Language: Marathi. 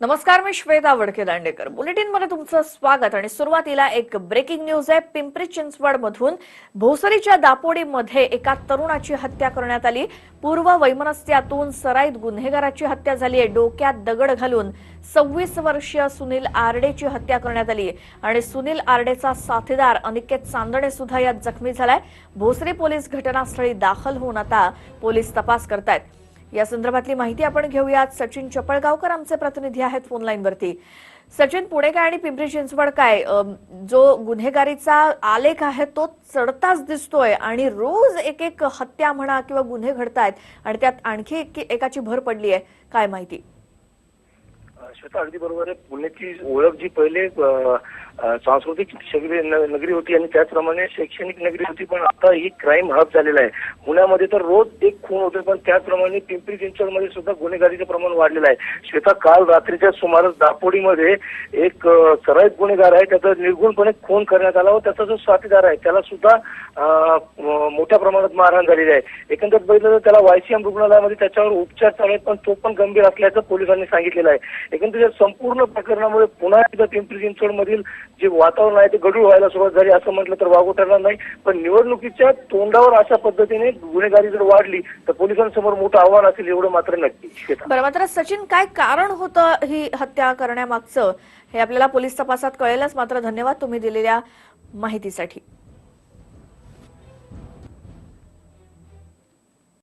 नमस्कार मी श्वेता वडके दांडेकर. बुलेटिनमध्ये तुमचं स्वागत आणि सुरुवातीला एक ब्रेकिंग न्यूज आहे. पिंपरी चिंचवड मधून भोसरीच्या दापोडीमध्ये एका तरुणाची हत्या करण्यात आली. पूर्व वैमनस्यातून सराईत गुन्हेगाराची हत्या झाली आहे डोक्यात दगड घालून सव्वीस वर्षीय सुनील आरडेची हत्या करण्यात आली. आणि सुनील आरडेचा साथीदार अनिकेत चांदणे सुद्धा यात जखमी झालाय. भोसरी पोलीस घटनास्थळी दाखल होऊन आता पोलीस तपास करतायत. या संदर्भातली माहिती आपण घेऊयात. सचिन चपळगावकर आमचे प्रतिनिधी आहेत फोन वरती सचिन पुणे काय आणि पिंपरी चिंचवड काय? जो गुन्हेगारीचा आलेख आहे तो चढताच दिसतोय आणि रोज एक एक हत्या म्हणा किंवा गुन्हे घडतायत आणि त्यात आणखी एक- एकाची भर पडली आहे. काय माहिती? श्वेता अगदी बरोबर आहे. पुण्याची ओळख जी पहिले सांस्कृतिक शगरी न- नगरी होती आणि त्याचप्रमाणे शैक्षणिक नगरी होती पण आता ही क्राईम हब झालेला आहे. पुण्यामध्ये तर रोज एक खून होते पण त्याचप्रमाणे पिंपरी चिंचवडमध्ये सुद्धा गुन्हेगारीचं प्रमाण वाढलेलं आहे. श्वेता काल रात्रीच्या सुमारास दापोडीमध्ये एक सराईत गुन्हेगार आहे त्याचा निर्गुणपणे खून करण्यात आला व त्याचा जो साथीदार आहे त्याला सुद्धा मोठ्या प्रमाणात मारहाण झालेली आहे. एकंदरीत बघितलं तर त्याला वायसीएम रुग्णालयामध्ये त्याच्यावर उपचार चालू आहेत पण तो पण गंभीर असल्याचं पोलिसांनी सांगितलेलं आहे. एकंदरीत या संपूर्ण प्रकरणामुळे पुन्हा एकदा पिंपरी चिंचवडमधील जे वातावरण आहे ते गडूळ व्हायला सुरुवात झाली असं म्हटलं तर वागू ठरणार नाही. पण निवडणुकीच्या तोंडावर अशा पद्धतीने गुन्हेगारी जर वाढली तर पोलिसांसमोर मोठं आव्हान असेल एवढं मात्र नक्की. बरं मात्र सचिन काय कारण होतं ही हत्या करण्यामागचं? हे आपल्याला पोलीस तपासात कळेलच. मात्र धन्यवाद तुम्ही दिलेल्या माहितीसाठी.